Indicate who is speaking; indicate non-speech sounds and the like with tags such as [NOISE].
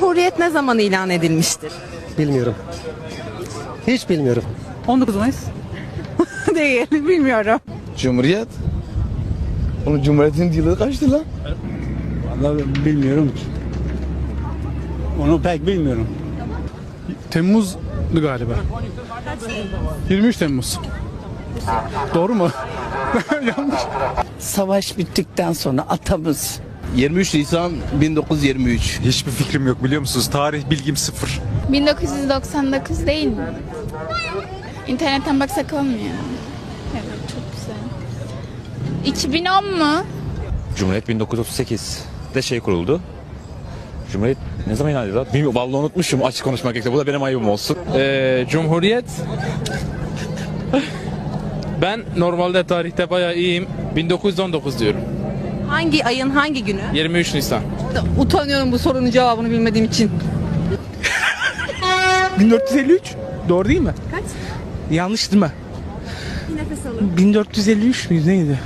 Speaker 1: Cumhuriyet ne zaman ilan edilmiştir?
Speaker 2: Bilmiyorum. Hiç bilmiyorum.
Speaker 3: 19 Mayıs. [LAUGHS] Değil, bilmiyorum.
Speaker 4: Cumhuriyet. Onun Cumhuriyet'in yılı kaçtı lan?
Speaker 5: Vallahi bilmiyorum ki. Onu pek bilmiyorum.
Speaker 6: Temmuz'du galiba. 23 Temmuz. Doğru mu? [LAUGHS] Yanlış.
Speaker 7: Savaş bittikten sonra atamız
Speaker 4: 23 Nisan 1923.
Speaker 8: Hiçbir fikrim yok biliyor musunuz? Tarih bilgim sıfır.
Speaker 9: 1999 değil mi? İnternetten baksak olmuyor. Evet çok güzel. 2010 mu?
Speaker 10: Cumhuriyet 1938'de şey kuruldu. Cumhuriyet ne zaman ilan edildi? Bilmiyorum vallahi unutmuşum açık konuşmak gerekirse. Bu da benim ayıbım olsun.
Speaker 11: Ee, Cumhuriyet ben normalde tarihte bayağı iyiyim. 1919 diyorum.
Speaker 1: Hangi ayın hangi günü?
Speaker 11: 23 Nisan.
Speaker 3: Utanıyorum bu sorunun cevabını bilmediğim için. [LAUGHS]
Speaker 6: 1453. Doğru değil mi? Kaç? Yanlış değil mi? Bir nefes alın. 1453 müydü neydi?